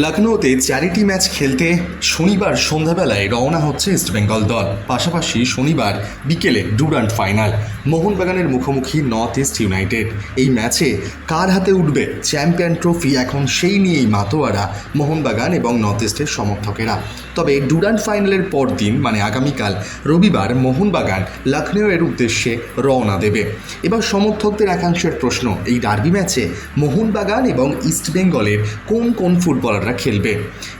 লখনৌতে charity match খেলতে শনিবার সন্ধ্যাবেলায় রওনা হচ্ছে ইস্টবেঙ্গল দল। পাশাপাশি শনিবার বিকেলে ডুরান্ট ফাইনাল মোহনবাগানের মুখোমুখি নর্থ ইস্ট ইউনাইটেড এই ম্যাচে কার হাতে উঠবে চ্যাম্পিয়ন ট্রফি এখন সেই নিয়েই মাতোয়ারা, মোহনবাগান এবং নর্থ ইস্টের সমর্থকেরা। তবে ডুরান্ট ফাইনালের পর দিন মানে আগামীকাল, রবিবার মোহনবাগান লখনৌয়ের উদ্দেশ্যে রওনা দেবে। এবার সমর্থকদের একাংশের প্রশ্ন, এই ডার্বি ম্যাচে মোহনবাগান এবং ইস্টবেঙ্গলের কোন কোন ফুটবলাররা খেলবে।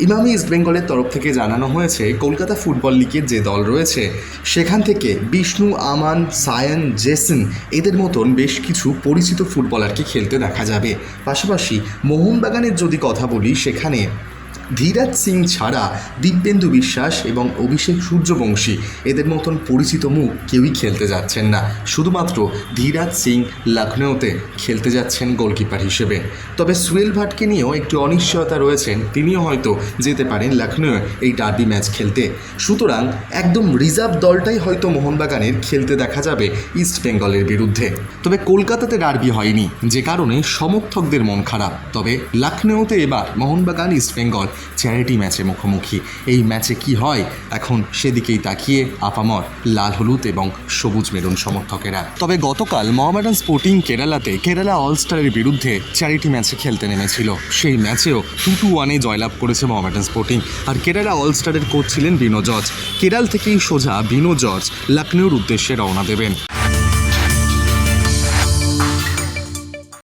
ইমামি ইস্টবেঙ্গলের তরফ থেকে জানানো হয়েছে, কলকাতা ফুটবল লিগের যে দল রয়েছে, সেখান থেকে বিষ্ণু, আমান, সায়ন, জেসন, এদের মতন বেশ কিছু পরিচিত ফুটবলারকে খেলতে দেখা যাবে। পাশাপাশি মোহনবাগানের যদি কথা বলি, সেখানে ধীরাজ সিং ছাড়া দিব্যেন্দু বিশ্বাস এবং অভিষেক সূর্যবংশী। এদের মতন পরিচিত মুখ কেউই খেলতে যাচ্ছেন না। শুধুমাত্র ধীরাজ সিং লখনৌতে খেলতে যাচ্ছেন গোলকিপার হিসেবে। তবে সুয়েল ভাটকে নিয়েও একটু অনিশ্চয়তা রয়েছেন। তিনিও হয়তো যেতে পারেন লখনৌ এই ডার্বি ম্যাচ খেলতে। সুতরাং একদম রিজার্ভ দলটাই হয়তো মোহনবাগানের খেলতে দেখা যাবে ইস্ট বেঙ্গলের বিরুদ্ধে। তবে কলকাতাতে ডার্বি হয়নি, যে কারণে সমর্থকদের মন খারাপ। তবে লখনৌতে এবার মোহনবাগান, ইস্ট বেঙ্গল চ্যারিটি ম্যাচে মুখোমুখি। এই ম্যাচে কি হয়? এখন সেদিকেই তাকিয়ে আপামর লাল হলুদ এবং সবুজ মেরুন সমর্থকেরা। তবে গতকাল মোহামেডান স্পোর্টিং কেরালাতে কেরালা অলস্টারের বিরুদ্ধে চ্যারিটি ম্যাচে খেলতে নেমেছিল। সেই ম্যাচেও টু টু ওয়ানে জয়লাভ করেছে মোহামেডান স্পোর্টিং। আর কেরালা অলস্টারের কোচ ছিলেন বিনো জর্জ। কেরাল থেকেই সোজা বিনো জর্জ লখনৌর উদ্দেশ্যে রওনা দেবেন।